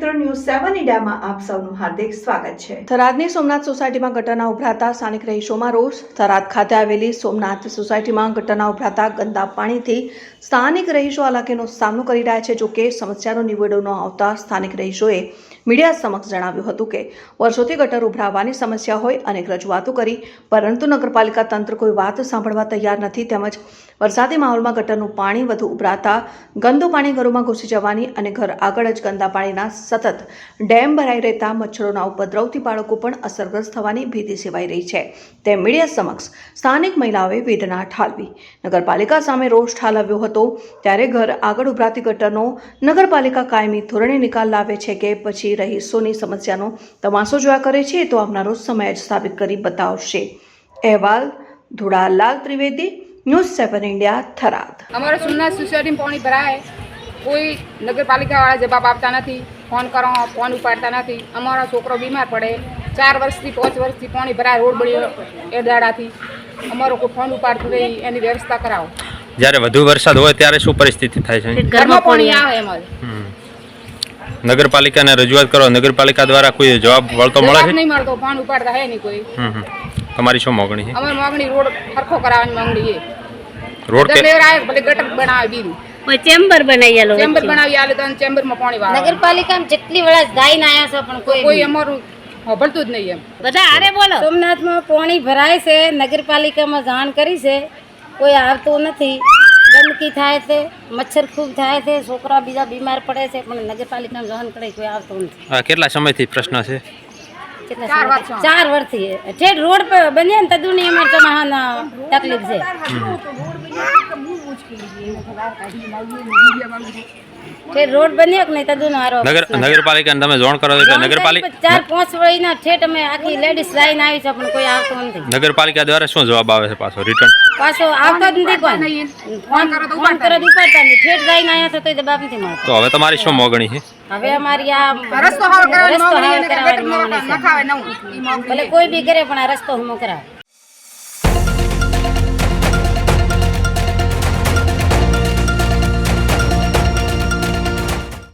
News સેવન ઇન્ડિયામાં આપ સૌનું હાર્દિક સ્વાગત છે. થરાદની સોમનાથ સોસાયટીમાં ઘટના ઉભરાતા સ્થાનિક રહીશોમાં રોષ. થરાદ ખાતે આવેલી સોમનાથ સોસાયટીમાં ઘટના ઉભરાતા ગંદા પાણીથી સ્થાનિક રહીશો હાલાકીનો સામનો કરી રહ્યા છે જોકે સમસ્યાનો નિવેડો ન આવતા સ્થાનિક રહીશોએ મીડિયા સમક્ષ જણાવ્યું હતું કે વર્ષોથી ગટર ઉભરાવાની સમસ્યા હોય, અનેક રજૂઆતો કરી, પરંતુ નગરપાલિકા તંત્ર કોઈ વાત સાંભળવા તૈયાર નથી, તેમજ વરસાદી માહોલમાં ગટરનું પાણી વધુ ઉભરાતા ગંદુ પાણી ઘરોમાં ઘૂસી જવાની અને ઘર આગળ જ ગંદા પાણીના સતત ડેમ ભરાઈ રહેતા મચ્છરોના ઉપદ્રવથી બાળકો પણ અસરગ્રસ્ત થવાની ભીતિ સેવાઈ રહી છે. તેમ મીડિયા સમક્ષ સ્થાનિક મહિલાઓએ વેદના ઠાલવી. નગરપાલિકા સામે રોષ ઠાલવ્યો હતો ત્યારે ઘર આગળ ઉભરાતી ગટરનો નગરપાલિકા કાયમી ધોરણે નિકાલ લાવે છે કે પછી રહીશોની સમસ્યાનો તમાશો જોયા કરે છે તો આવનારો સમય જ સાબિત કરી બતાવશે. અહેવાલ Dhudalal Trivedi news seven India Tharad. અમારે સોમનાથ સોસાયટી પાણી ભરાય. કોઈ નગરપાલિકાવાળા જવાબ આપતા નથી ફોન કરો ફોન ઉપાડતા નથી. અમારો છોકરો બીમાર પડે. ચાર વર્ષથી પાંચ વર્ષથી પાણી ભરાય રોડ બળી એ દાડાથી અમારો કોઈ ફોન ઉપાડતું નહીં એની વ્યવસ્થા કરાવો. જ્યારે વધુ વરસાદ હોય ત્યારે શું પરિસ્થિતિ થાય છે? ઘરમાં પાણી આવે અમારે. નગરપાલિકાને રજૂઆત કરો. નગરપાલિકા દ્વારા કોઈ જવાબ વળતો મળે છે? નહીં મળતો ફોન ઉપાડતા હે નહીં કોઈ. હમ. તમારી શું માંગણી છે? અમારી માંગણી રોડ સરખો કરાવવાની માંગણી છે. રોડ કે આવે ભલે ગટર બનાવે બીરું ચેમ્બર બનાવી આલો ચેમ્બર બનાવી આલે તો ચેમ્બરમાં પાણી વાળે. નગરપાલિકામાં જેટલી વળા જાય ના આવ્યા છે પણ કોઈ કોઈ અમારું હોબળતું જ નહીં એમ. બધા આરે બોલો. સોમનાથમાં પાણી ભરાય છે નગરપાલિકામાં જાણ કરી છે કોઈ આવતું નથી. ગંદકી થાય છે મચ્છર ખૂબ થાય છે છોકરા બીજા બીમાર પડે છે પણ નગરપાલિકામાં જાણ કરે કોઈ આવતો નથી. આ કેટલા સમયથી પ્રશ્ન છે? ચાર વર્ષથી. ઠેઠ રોડ પર બન્યા ને તદુની અમારે તકલીફ છે. રોડ બન્યો કે નહીં? તદુનો હારો નગર નગરપાલિકાને તમે જોણ કરો એટલે નગરપાલિકા ચાર પાંચ વળીના ઠેઠ અમે આખી લેડીઝ લાઈન આવી છે પણ કોઈ આવતો નથી. નગરપાલિકા દ્વારા શું જવાબ આવે છે પાછો? રિટર્ન પાછો આવતો જ નથી કોઈ ફોન કરો તો ઉપાડતા નહીં ઠેઠ જઈને આવ્યા તો તોય બાપ નથી મળતો. તો હવે તમારી શું મોગણી છે? હવે અમારી આ રસ્તો હારો કરાવવાની રસ્તો ઈ માંગણી ભલે કોઈ બી કરે પણ આ રસ્તો હમો કરાવે.